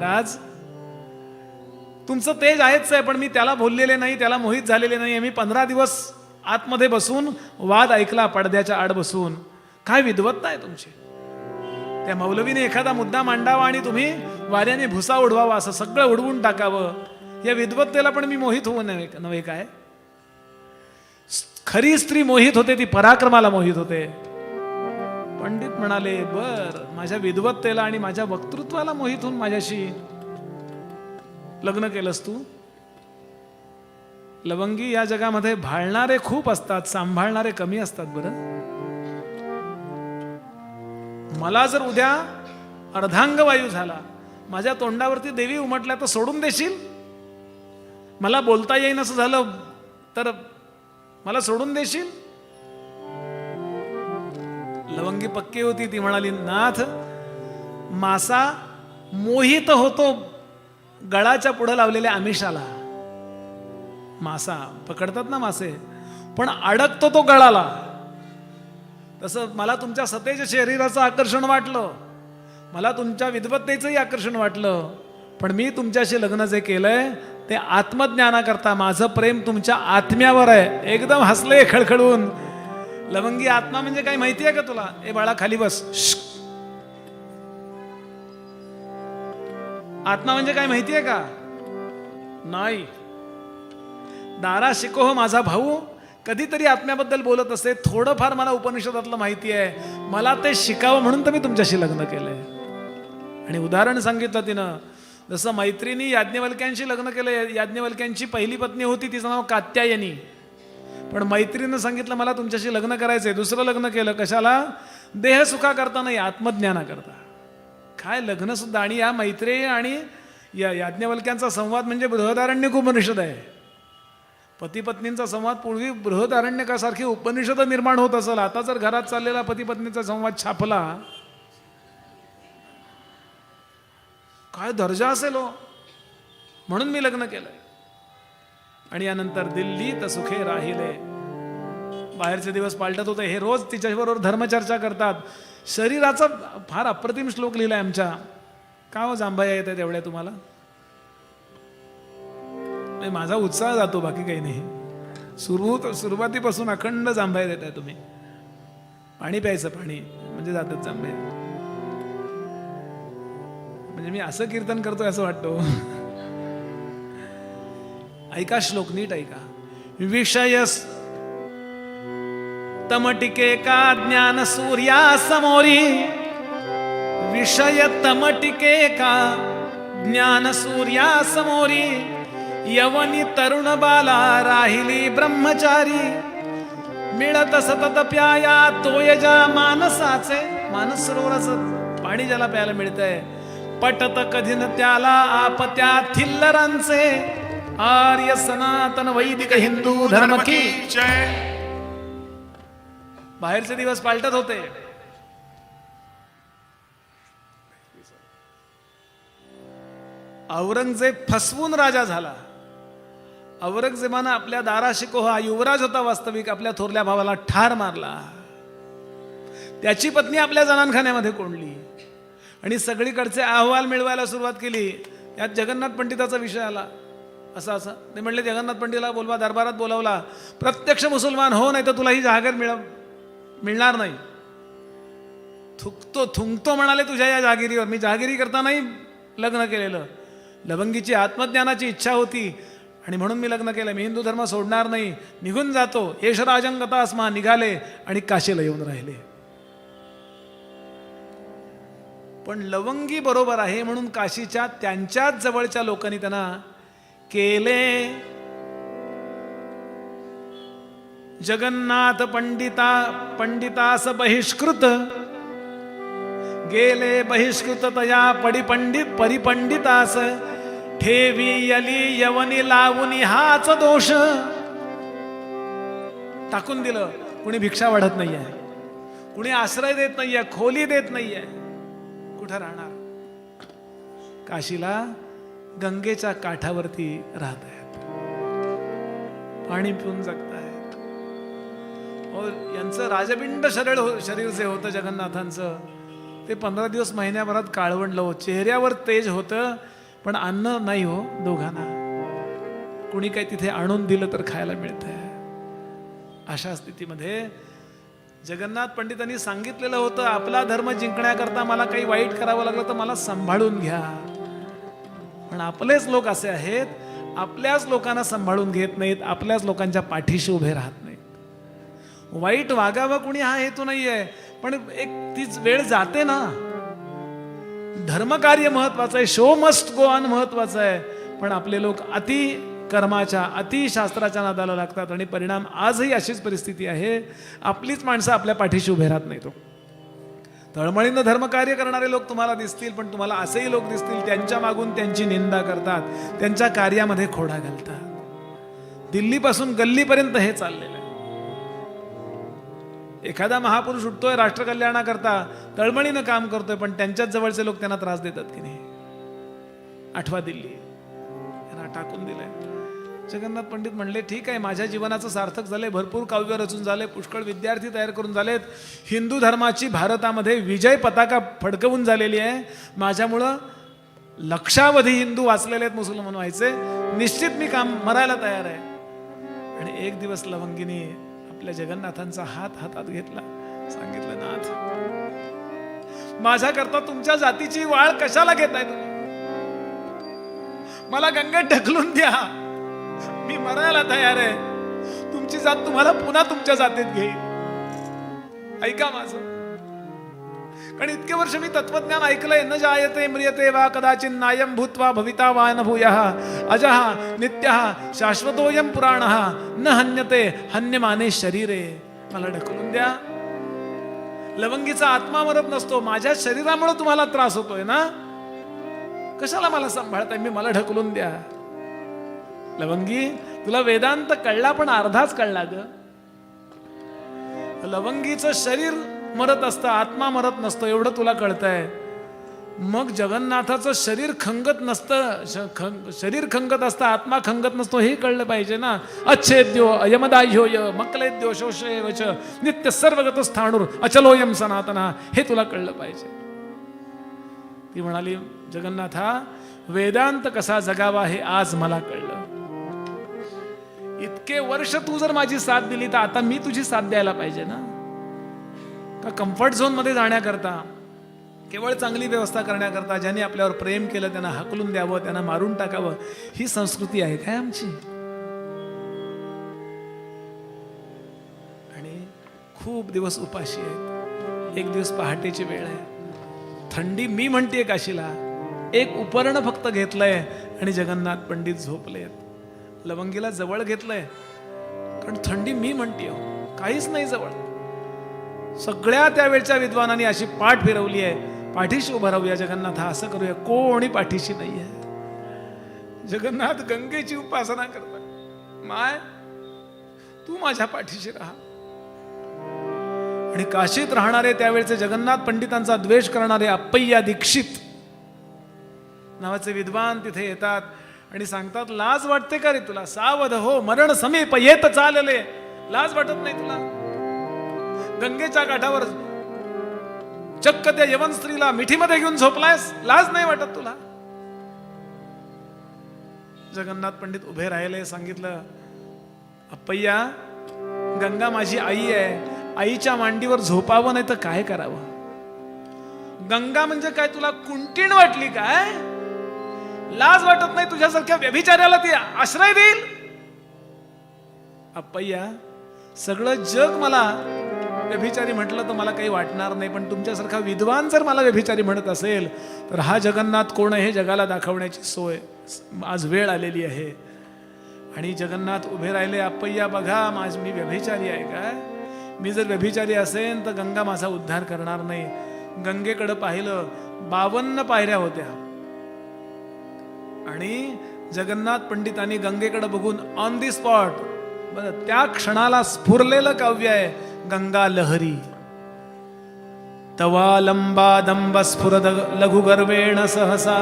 महाराज तुमचं तेज आहेच आहे पण मी त्याला बोललेले नाही त्याला मोहित झालेले नाही. मी पंधरा दिवस आतमध्ये बसून वाद ऐकला पडद्याच्या आड बसून. काय विद्वत्ता आहे तुमची? त्या मौलवीने एखादा मुद्दा मांडावा आणि तुम्ही वाऱ्याने भुसा उडवावा असं सगळं उडवून टाकावं. या विद्वत्तेला पण मी मोहित होऊ नव्हे नव्हे काय? खरी स्त्री मोहित होते ती पराक्रमाला मोहित होते. पंडित म्हणाले बर माझ्या विद्वत्तेला आणि माझ्या वक्तृत्वाला मोहित होऊन माझ्याशी लग्न केलंस तू. लवंगी या जगामध्ये भाळणारे खूप असतात सांभाळणारे कमी असतात बरं. मला जर उद्या अर्धांगवायू झाला माझ्या तोंडावरती देवी उमटल्या तर सोडून देशील? मला बोलता येईन असं झालं तर मला सोडून देशील? लवंगी पक्की होती ती म्हणाली नाथ मासा मोहित होतो गळाच्या पुढं लावलेल्या आमिषाला. मासा पकडतात ना मासे पण अडकतो तो गळाला. तसं मला तुमच्या सतेज शरीराचं आकर्षण वाटलं. मला तुमच्या विद्वत्तेचंही आकर्षण वाटलं. पण मी तुमच्याशी लग्न जे केलंय ते आत्मज्ञानाकरता माझं प्रेम तुमच्या आत्म्यावर आहे. एकदम हसले खळखळून. लवंगी आत्मा म्हणजे काय माहिती आहे का तुला? ए बाळा खाली बस. आत्मा म्हणजे काय माहिती आहे का? नाही. दारा शिको हो माझा भाऊ. कधीतरी आत्म्याबद्दल बोलत असते थोडंफार मला उपनिषदातलं माहिती आहे. मला ते शिकावं म्हणून तर मी तुमच्याशी लग्न केलंय. आणि उदाहरण सांगितलं तिनं. जसं मैत्रिणी याज्ञवल्क्यांशी लग्न केलं याज्ञवल्क्यांची पहिली पत्नी होती. तिचं नाव कात्यायनी. पण मैत्रीनं सांगितलं मला तुमच्याशी लग्न करायचं आहे दुसरं लग्न केलं कशाला? देह सुखा करता नाही आत्मज्ञाना करता. काय लग्न सुद्धा आणि या मैत्रेय आणि या याज्ञवल्क्यांचा संवाद म्हणजे बृहदारण्यक उपनिषद आहे. पती पत्नींचा संवाद पूर्वी बृहदारण्यकासारखी उपनिषद निर्माण होत असेल आता जर घरात चाललेला पती पत्नीचा संवाद छापला काय दर्जा असेल हो? म्हणून मी लग्न केलंय. आणि यानंतर दिल्लीत सुखे राहिले. बाहेरचे दिवस पालटत होते. हे रोज तिच्याबरोबर धर्मचर्चा करतात. शरीराचा फार अप्रतिम श्लोक लिहिलाय आमच्या. का हो जांभाया येत आहे एवढ्या तुम्हाला? नाही, माझा उत्साह जातो बाकी काही नाही. सुरू सुरुवातीपासून अखंड जांभया देत आहे तुम्ही. पाणी प्यायचं पाणी. म्हणजे जातात जांभया. म्हणजे मी असं कीर्तन करतोय असं वाटतो. ऐका श्लोक नीट ऐका. विषय तमटिके का ज्ञान सूर्या समोरी विषय तमटिके का ज्ञान सूर्या समोरी यवनी तरुण बाला राहिली ब्रह्मचारी। मिळत सतत प्याया तोयजा मानसाचे। मानस सरोवराचं पाणी ज्याला प्यायला मिळतंय। पटत कधी न त्याला आपत्या थिल्लरांचे। आर्य सनातन वैदिक हिंदू धर्म की जय। बाहेरचे दिवस पालटत होते. औरंगजेब फसवून राजा झाला. औरंगजेबानं आपल्या दाराशिको हा युवराज होता वास्तविक आपल्या थोरल्या भावाला ठार मारला. त्याची पत्नी आपल्या जनानखान्यामध्ये कोंडली. आणि सगळीकडचे अहवाल मिळवायला सुरुवात केली. यात जगन्नाथ पंडिताचा विषय आला. असं असं. ते म्हणले जगन्नाथ पंडितला बोलवा दरबारात बोलावला. प्रत्यक्ष मुसलमान हो नाही तर तुला ही जागर मिळव मिळणार नाही. थुकतो थुंकतो म्हणाले तुझ्या या जागिरीवर. मी जागिरी करता नाही लग्न केलेलं. लवंगीची आत्मज्ञानाची इच्छा होती आणि म्हणून मी लग्न केलं. मी हिंदू धर्म सोडणार नाही. निघून जातो. येश राजंगता निघाले आणि काशीला येऊन राहिले. पण लवंगी बरोबर आहे म्हणून काशीच्या त्यांच्याच जवळच्या लोकांनी त्यांना केले. जगन्नाथ पंडिता पंडितास बहिष्कृत गेले बहिष्कृत तया पडी परिपंडितास ठेवी यली यवनी लावणी हाच दोष. टाकून दिलं कुणी भिक्षा वाढत नाहीये कुणी आश्रय देत नाहीये खोली देत नाहीये कुठं राहणार? काशीला गंगेच्या काठावरती राहत आहेत पाणी पिऊन जगत आहेत यांचं राजबिंड शरीर हो शरीर जे होतं जगन्नाथांचं ते पंधरा दिवस महिन्याभरात काळवंडलं हो चेहऱ्यावर तेज होतं पण अन्न नाही हो दोघांना. कुणी काही तिथे आणून दिलं तर खायला मिळतंय. अशा स्थितीमध्ये जगन्नाथ पंडितांनी सांगितलेलं होतं आपला धर्म जिंकण्याकरता मला काही वाईट करावं लागलं तर मला सांभाळून घ्या. पण आपलेच लोक असे आहेत आपल्याच लोकांना सांभाळून घेत नाहीत आपल्याच लोकांच्या पाठीशी उभे राहत नाहीत. वाईट वागावं कुणी हा हेतू नाहीये. पण एक तीच वेळ जाते ना. धर्मकार्य महत्वाचं आहे. शो मस्ट गो ऑन महत्वाचं आहे. पण आपले लोक अति कर्माच्या अति शास्त्राच्या नादाला लागतात आणि परिणाम आजही अशीच परिस्थिती आहे. आपलीच माणसं आपल्या पाठीशी उभे राहत नाही तो हो. तळमळीनं धर्मकार्य करणारे लोक तुम्हाला दिसतील पण तुम्हाला असेही लोक दिसतील त्यांच्या मागून त्यांची निंदा करतात. त्यांच्या कार्यामध्ये खोडा घालतात. दिल्लीपासून गल्लीपर्यंत हे चाललेलं आहे. एखादा महापुरुष उठतोय राष्ट्रकल्याणाकरता तळमळीनं काम करतोय पण त्यांच्याच जवळचे लोक त्यांना त्रास देतात की नाही? आठवा दिल्ली. यांना टाकून दिलंय. जगन्नाथ पंडित म्हणले ठीक आहे माझ्या जीवनाचं सार्थक झाले भरपूर काव्य रचून झाले पुष्कळ विद्यार्थी तयार करून झालेत. हिंदू धर्माची भारतामध्ये विजय पताका फडकवून झालेली आहे. माझ्यामुळं लक्षावधी हिंदू वाचलेले आहेत मुसलमान व्हायचे. निश्चित मी काम मरायला तयार आहे. आणि एक दिवस लवंगिनी आपल्या जगन्नाथांचा हात हातात घेतला. सांगितलं नाथ माझ्याकरता तुमच्या जातीची वाळ कशाला घेताय तुम्ही? मला गंगेत ढकलून द्या. मी मरायला तयार आहे. तुमची जात तुम्हाला पुन्हा तुमच्या जातीत घेईल ऐका माझं. कारण इतके वर्ष मी तत्वज्ञान ऐकलंय. न जायते म्रियते वा कदाचित नायम भूत्वा भविता वा न भूय अजहा नित्य शाश्वतोयम पुराण. न हन्यते हन्यमाने शरीरे. मला ढकलून द्या. लवंगीचा आत्मा मरत नसतो. माझ्या शरीरामुळे तुम्हाला त्रास होतोय ना? कशाला मला सांभाळताय? मी मला ढकलून द्या. लवंगी तुला वेदांत कळला पण अर्धाच कळला ग. लवंगीचं शरीर मरत असतं आत्मा मरत नसतो एवढं तुला कळतंय. मग जगन्नाथाचं शरीर खंगत नसतं श- खंग- शरीर खंगत असतं आत्मा खंगत नसतो हे कळलं पाहिजे ना. अच्छेद्यो अयमदाह्योय मकलेद्यो शोषेवच नित्य सर्वगत स्थाणूर अचलोयम सनातना हे तुला कळलं पाहिजे. ती म्हणाली जगन्नाथा वेदांत कसा जगावा हे आज मला कळलं. इतके वर्ष तू जर माझी साथ दिली तर आता मी तुझी साथ द्यायला पाहिजे ना. का कम्फर्ट झोनमध्ये जाण्याकरता केवळ चांगली व्यवस्था करण्याकरता ज्यांनी आपल्यावर प्रेम केलं त्यांना हकलून द्यावं त्यांना मारून टाकावं ही संस्कृती आहे काय आमची? आणि खूप दिवस उपाशी आहेत. एक दिवस पहाटेची वेळ आहे. थंडी मी म्हणते काशीला एक उपरण फक्त घेतलंय आणि जगन्नाथ पंडित झोपलेत. लवंगीला जवळ घेतलंय. कारण थंडी मी म्हणते हो, काहीच नाही जवळ. सगळ्या त्यावेळच्या विद्वानांनी अशी पाठ फिरवली आहे. पाठीशी उभं राहूया जगन्नाथ हा असं करूया कोणी पाठीशी नाही आहे जगन्नाथ गंगेची उपासना करतात. माय तू माझ्या पाठीशी राहा. आणि काशीत राहणारे त्यावेळचे जगन्नाथ पंडितांचा द्वेष करणारे अप्पय्या दीक्षित नावाचे विद्वान तिथे येतात आणि सांगतात लाज वाटते का रे तुला? सावध हो मरण समीप येत चालले. लाज वाटत नाही तुला? गंगेच्या काठावर चक्क त्या यवन स्त्रीला मिठीमध्ये घेऊन झोपलायस? लाज नाही वाटत तुला? जगन्नाथ पंडित उभे राहिले सांगितलं अप्पय्या गंगा माझी आई आहे. आईच्या मांडीवर झोपावं नाही तर काय करावं? गंगा म्हणजे काय? तुला कुंटीण वाटली काय? लाज वाटत नाही तुझ्यासारख्या व्यभिचार्याला ती आश्रय देईल? अप्पय्या सगळं जग मला व्यभिचारी म्हटलं तर मला काही वाटणार नाही पण तुमच्यासारखा विद्वान जर मला व्यभिचारी म्हणत असेल तर हा जगन्नाथ कोण हे जगाला दाखवण्याची सोय आज वेळ आलेली आहे. आणि जगन्नाथ उभे राहिले अप्पय्या बघा माझ मी व्यभिचारी आहे काय? मी जर व्यभिचारी असेन तर गंगा माझा उद्धार करणार नाही. गंगेकडं पाहिलं बावन्न पायऱ्या होत्या. आणि जगन्नाथ पंडितांनी गंगेकडे बघून ऑन दी स्पॉट बरं त्या क्षणाला स्फुरलेलं काव्य आहे. गंगा लहरी तवा लंबा दंब स्फुरद लघु गर्वेण सहसा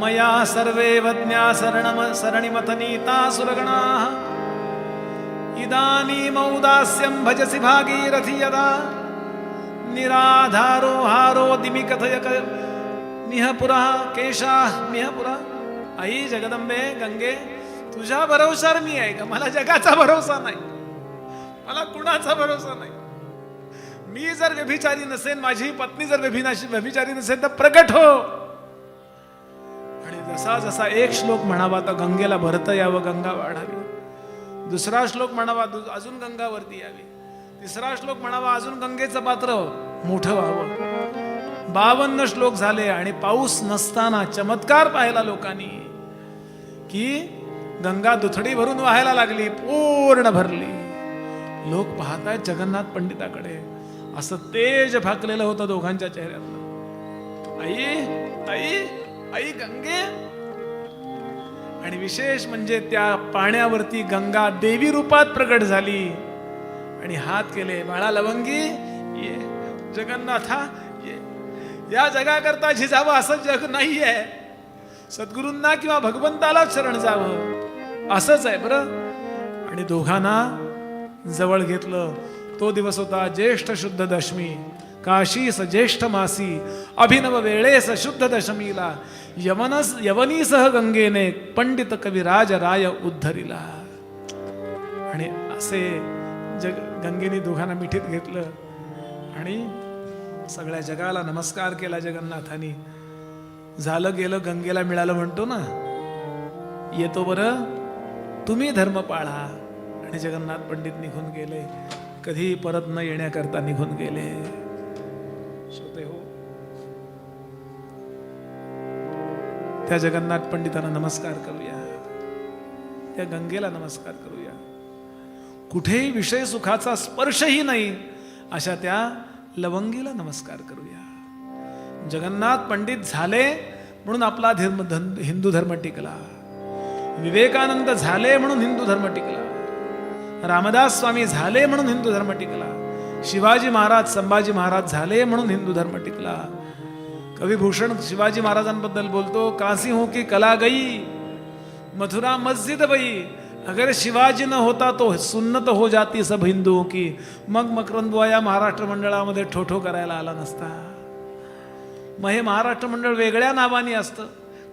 मया सर्वे वज्ञा शरणम सरणिमथनीता सुरगणा। इदानीमौदास्यं भजसि भागीरथि यदा निराधारो हारो दिमि कथय क निहपुरा केशा निहपुरा। आई जगदंबे गंगे तुझ्या भरोशावर मी आहे का? मला जगाचा भरोसा नाही. मला कुणाचा भरोसा नाही. मी जर व्यभिचारी नसेन माझी पत्नी जर व्यभिनाशी व्यभिचारी नसेल तर प्रगट हो. आणि जसा जसा एक श्लोक म्हणावा तर गंगेला भरत यावं गंगा वाढावी. दुसरा श्लोक म्हणावा अजून गंगावरती यावी. तिसरा श्लोक म्हणावा अजून गंगेचं पात्र मोठं व्हावं. बावन्न श्लोक झाले आणि पाऊस नसताना चमत्कार पाहिला लोकांनी की गंगा दुथडी भरून व्हायला लागली पूर्ण भरली. लोक पाहतायत जगन्नाथ पंडिताकडे. असं तेज फाकलेलं होतं दोघांच्या चेहऱ्यातलं. आई आई आई गंगे. आणि विशेष म्हणजे त्या पाण्यावरती गंगा देवी रूपात प्रकट झाली. आणि हात केले बाळा लवंगी ये जगन्नाथा ये. या जगाकरता झिजावं असं जग नाहीये. सद्गुरूंना किंवा भगवंताला शरण जावं. असंच आहे बरं. आणि दोघांना जवळ घेतलं तो दिवस होता ज्येष्ठ शुद्ध दशमी काशीस ज्येष्ठ मासी अभिनव वेळेस शुद्ध दशमीला यवनस यवनीसह गंगेने पंडित कविराज राय उद्धरिला. आणि असे जग गंगेने दोघांना मिठीत घेतलं. आणि सगळ्या जगाला नमस्कार केला जगन्नाथानी. झालं गेलं गंगेला मिळालं म्हणतो ना? येतो बरं? तुम्ही धर्म पाळा आणि जगन्नाथ पंडित निघून गेले. कधी परत न येण्याकरता निघून गेले. श्रोते हो. त्या जगन्नाथ पंडितांना नमस्कार करूया. त्या गंगेला नमस्कार करूया. कुठेही विषय सुखाचा स्पर्शही नाही अशा त्या लवंगीला नमस्कार करूया. जगन्नाथ पंडित झाले म्हणून आपला धर्म धन- हिंदू धर्म टिकला. विवेकानंद झाले म्हणून हिंदू धर्म टिकला. रामदास स्वामी झाले म्हणून हिंदू धर्म टिकला. शिवाजी महाराज संभाजी महाराज झाले म्हणून हिंदू धर्म टिकला. कविभूषण शिवाजी महाराजांबद्दल बोलतो काशी हो की कला गई मथुरा मस्जिद बई अगर शिवाजी न होता तो सुन्नत हो जाती सब हिंदुओं की मग मकरंदुआ या महाराष्ट्र मंडळामध्ये ठोठो करायला आला नसता. मग हे महाराष्ट्र मंडळ वेगळ्या नावाने असतं.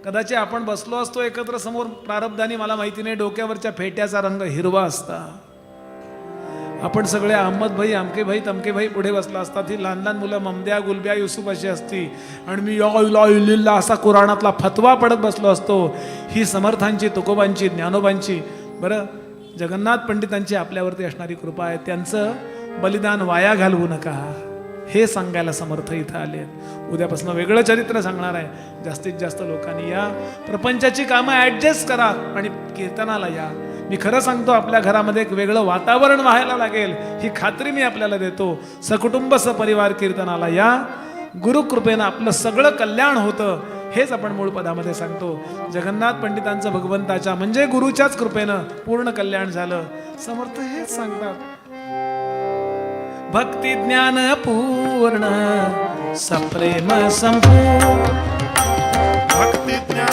कदाचित आपण बसलो असतो एकत्र समोर प्रारब्धानी मला माहिती नाही डोक्यावरच्या फेट्याचा रंग हिरवा असता. आपण सगळे अहमद भाई अमके भाई तमके भाई पुढे बसला असतात ही लहान लहान मुलं ममद्या गुलब्या युसुफ अशी असती. आणि मी या इला असा कुराणातला फतवा पडत बसलो असतो. ही समर्थांची तुकोबांची ज्ञानोबांची. बरं जगन्नाथ पंडितांची आपल्यावरती असणारी कृपा आहे. त्यांचं बलिदान वाया घालवू नका. हे सांगायला समर्थ इथं आले आहेत. उद्यापासून वेगळं चरित्र सांगणार आहे. जास्तीत जास्त लोकांनी या. प्रपंचाची कामं ॲडजस्ट करा आणि कीर्तनाला या. मी खरं सांगतो आपल्या घरामध्ये एक वेगळं वातावरण व्हायला लागेल. ही खात्री मी आपल्याला देतो. सकुटुंब सपरिवार कीर्तनाला या. गुरुकृपेनं आपलं सगळं कल्याण होतं हेच आपण मूळ पदामध्ये सांगतो. जगन्नाथ पंडितांचं भगवंताच्या म्हणजे गुरुच्याच कृपेनं पूर्ण कल्याण झालं. समर्थ हेच सांगतात. भक्ती ज्ञान पूर्ण सप्रेम संपूर्ण. भक्ती ज्ञान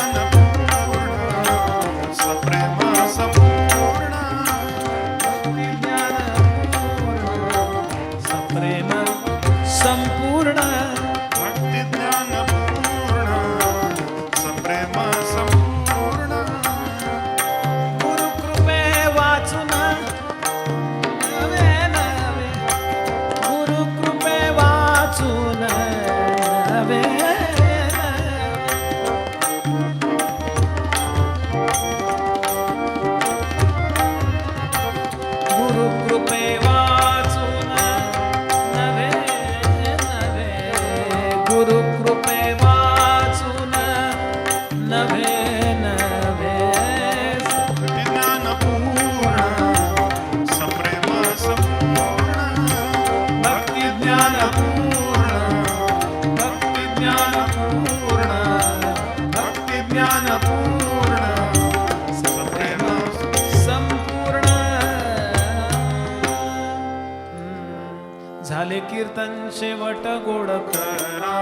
कीर्तन शेवट गोड करा.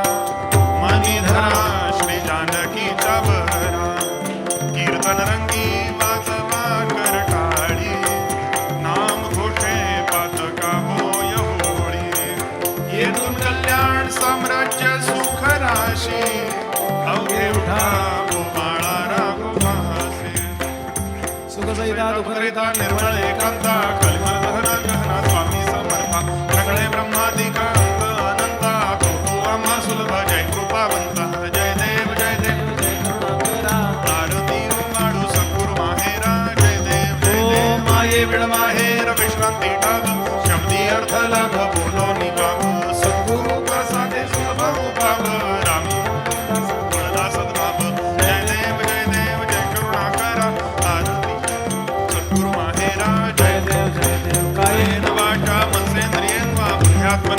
मनी धरा श्री जानकीचा बरा कीर्तन रंगी वाजवा करटाळी नाम घोषे पातका होय होळी. येथून कल्याण पाशी अवघे उठा गोपाळा राघोबासी सुखसहिता दुखरिता निर्मळ एकांता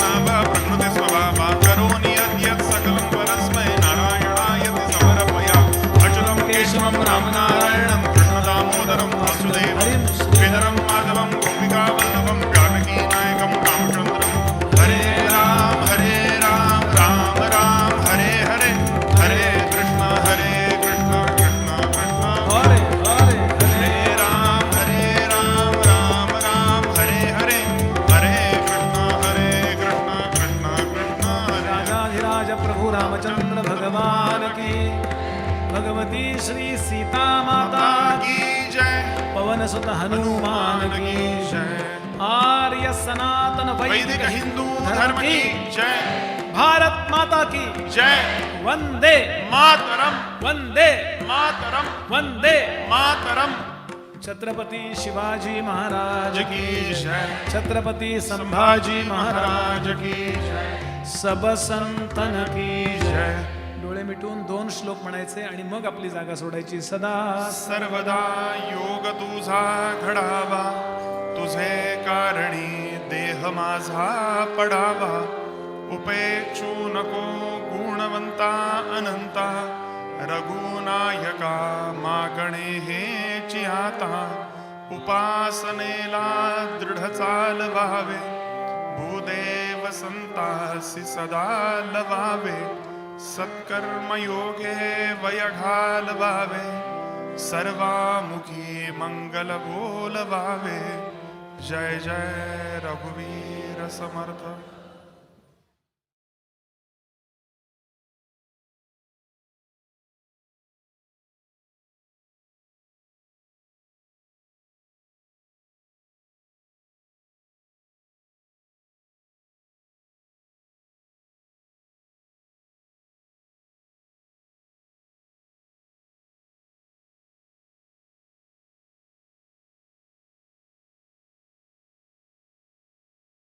samba, pra que não tem. भगवान की। भगवती श्री सीता माता की जय। पवन सुत हनुमान की जय। आर्य सनातन वैदिक हिंदू धर्म की जय। भारत माता की जय। वंदे। मातरम। वंदे। मातरम। वंदे। मातरम। छत्रपति शिवाजी महाराज की जय। छत्रपती संभाजी महाराज महाराज की जय। सब संतन की जय. डोळे मिटून दोन श्लोक म्हणायचे आणि मग आपली जागा सोडायची. सदा. सर्वदा योग तुझा घडावा. तुझे कारणी देह माझा पडावा. उपेक्षू नको गुणवंता अनंता. रघुनायका मागणे हे आता उपासनेला दृढ चाल व्हावे भूदेव संतासी सदा लवावे सत्कर्मयोगे वय घालवावे सर्वामुखी मंगल बोलवावे जय जय रघुवीर समर्थ।